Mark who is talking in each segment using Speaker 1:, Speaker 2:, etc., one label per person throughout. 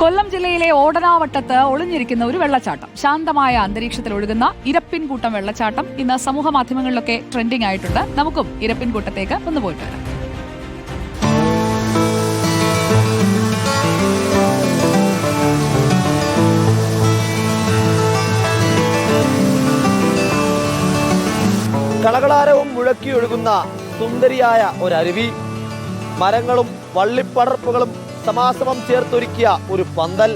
Speaker 1: കൊല്ലം ജില്ലയിലെ ഓടനാവട്ടത്ത് ഒളിഞ്ഞിരിക്കുന്ന ഒരു വെള്ളച്ചാട്ടം. ശാന്തമായ അന്തരീക്ഷത്തിൽ ഒഴുകുന്ന ഇരപ്പിൻകൂട്ടം വെള്ളച്ചാട്ടം ഇന്ന് സമൂഹ മാധ്യമങ്ങളിലൊക്കെ ട്രെൻഡിംഗ് ആയിട്ടുണ്ട്. നമുക്കും ഇരപ്പിൻകൂട്ടത്തേക്ക് ഒന്ന് പോയിട്ട് വരാം.
Speaker 2: കളകളാരവും മുഴക്കിയൊഴുകുന്ന സുന്ദരിയായ ഒരരുവി. മരങ്ങളും വള്ളിപ്പടർപ്പുകളും സമാസമം ചേർത്തൊരുക്കിയ ഒരു പന്തൽ.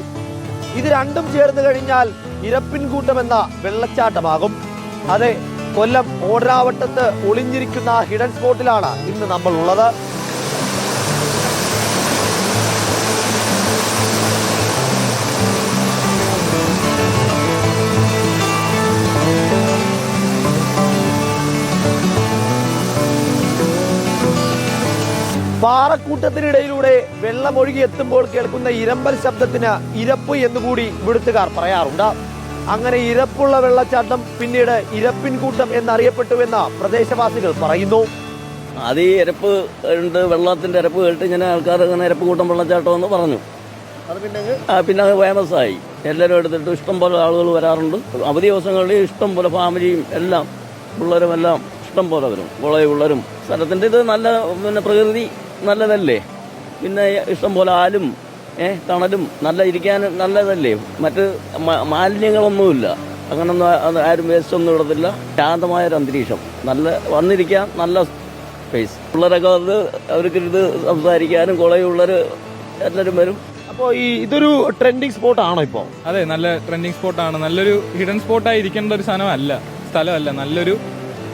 Speaker 2: ഇത് രണ്ടും ചേർന്ന് കഴിഞ്ഞാൽ ഇരപ്പിൻകൂട്ടം എന്ന വെള്ളച്ചാട്ടമാകും. അതെ കൊല്ലം ഓടരാവട്ടത്ത് ഒളിഞ്ഞിരിക്കുന്ന ഹിഡൻ സ്പോട്ടിലാണ് ഇന്ന് നമ്മൾ ഉള്ളത് പാറക്കൂട്ടത്തിനിടയിലൂടെ വെള്ളമൊഴുകി എത്തുമ്പോൾ കേൾക്കുന്ന ഇരമ്പൽ ശബ്ദത്തിന് ഇരപ്പ് എന്നുകൂടി ഇവിടുത്തുകാർ പറയാറുണ്ട്. അങ്ങനെ ഇരപ്പുള്ള വെള്ളച്ചാട്ടം പിന്നീട് ഇരപ്പിൻകൂട്ടം എന്നറിയപ്പെട്ടുവെന്ന് പ്രദേശവാസികൾ പറയുന്നു.
Speaker 3: അത് ഈ ഇരപ്പ് ഉണ്ട് വെള്ളത്തിന്റെ ഇരപ്പ് കേട്ട് ഇങ്ങനെ ആൾക്കാർ ഇങ്ങനെ ഇരപ്പ് കൂട്ടം വെള്ളച്ചാട്ടം എന്ന് പറഞ്ഞു.
Speaker 2: അത് പിന്നെ
Speaker 3: ആ, പിന്നെ അത് ഫേമസ് ആയി. എല്ലാവരും എടുത്തിട്ട് ഇഷ്ടം പോലെ ആളുകൾ വരാറുണ്ട്. അവധി ദിവസങ്ങളിൽ ഇഷ്ടം പോലെ ഫാമിലിയും എല്ലാം പിള്ളേരും എല്ലാം ഇഷ്ടം പോലെ വരും. കുളയും സ്ഥലത്തിന്റെ സ്ഥലത്തിന്റെ ഇത് നല്ല പിന്നെ പ്രകൃതി നല്ലതല്ലേ? പിന്നെ ഇഷ്ടംപോലെ ആലും ഏഹ് തണലും നല്ല ഇരിക്കാൻ നല്ലതല്ലേ? മറ്റ് മാലിന്യങ്ങളൊന്നുമില്ല. അങ്ങനൊന്നും അത് ആരും വേസ്റ്റ് ഒന്നും ഇടത്തില്ല. ശാന്തമായ ഒരു അന്തരീക്ഷം. നല്ല വന്നിരിക്കാൻ നല്ല സ്പേസ് പിള്ളേരൊക്കെ അത് അവർക്ക് ഇത് സംസാരിക്കാനും കുളയുള്ളവർ എല്ലാവരും വരും.
Speaker 2: അപ്പോൾ ഈ ഇതൊരു ട്രെൻഡിങ് സ്പോട്ട് ആണോ ഇപ്പോൾ
Speaker 4: അതെ നല്ല ട്രെൻഡിങ് സ്പോട്ടാണ് നല്ലൊരു ഹിഡൻ സ്പോട്ടായി ഇരിക്കേണ്ട ഒരു സ്ഥലമല്ല സ്ഥലമല്ല. നല്ലൊരു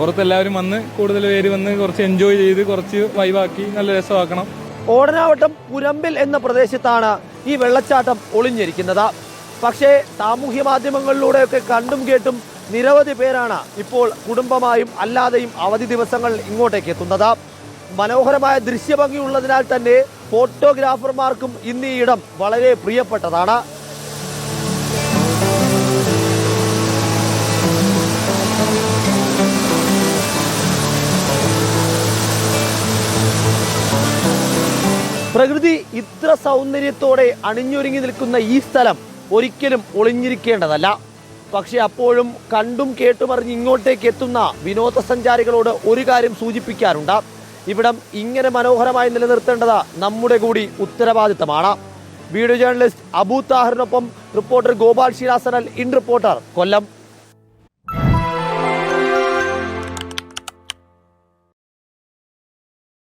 Speaker 4: പുറത്തെല്ലാവരും വന്ന് കൂടുതൽ പേര് വന്ന് കുറച്ച് എൻജോയ് ചെയ്ത് കുറച്ച് വൈവാക്കി നല്ല രസമാക്കണം.
Speaker 2: ഓടനാവട്ടം പുരമ്പിൽ എന്ന പ്രദേശത്താണ് ഈ വെള്ളച്ചാട്ടം ഒളിഞ്ഞിരിക്കുന്നത്. പക്ഷേ സാമൂഹ്യ മാധ്യമങ്ങളിലൂടെയൊക്കെ കണ്ടും കേട്ടും നിരവധി പേരാണ് ഇപ്പോൾ കുടുംബമായും അല്ലാതെയും അവധി ദിവസങ്ങൾ ഇങ്ങോട്ടേക്ക് എത്തുന്നത്. മനോഹരമായ ദൃശ്യഭംഗി ഉള്ളതിനാൽ തന്നെ ഫോട്ടോഗ്രാഫർമാർക്കും ഇന്ന് ഈ ഇടം വളരെ പ്രിയപ്പെട്ടതാണ്. പ്രകൃതി ഇത്ര സൗന്ദര്യത്തോടെ അണിഞ്ഞൊരുങ്ങി നിൽക്കുന്ന ഈ സ്ഥലം ഒരിക്കലും ഒളിഞ്ഞിരിക്കേണ്ടതല്ല. പക്ഷെ അപ്പോഴും കണ്ടും കേട്ടുമറിഞ്ഞ് ഇങ്ങോട്ടേക്ക് എത്തുന്ന വിനോദസഞ്ചാരികളോട് ഒരു കാര്യം സൂചിപ്പിക്കാറുണ്ട്. ഇവിടം ഇങ്ങനെ മനോഹരമായി നിലനിർത്തേണ്ടത് നമ്മുടെ കൂടി ഉത്തരവാദിത്തമാണ്. വീഡിയോ ജേർണലിസ്റ്റ് അബൂ താഹറിനൊപ്പം റിപ്പോർട്ടർ ഗോപാൽ ശ്രീരാസനൽ ഇൻ റിപ്പോർട്ടർ കൊല്ലം.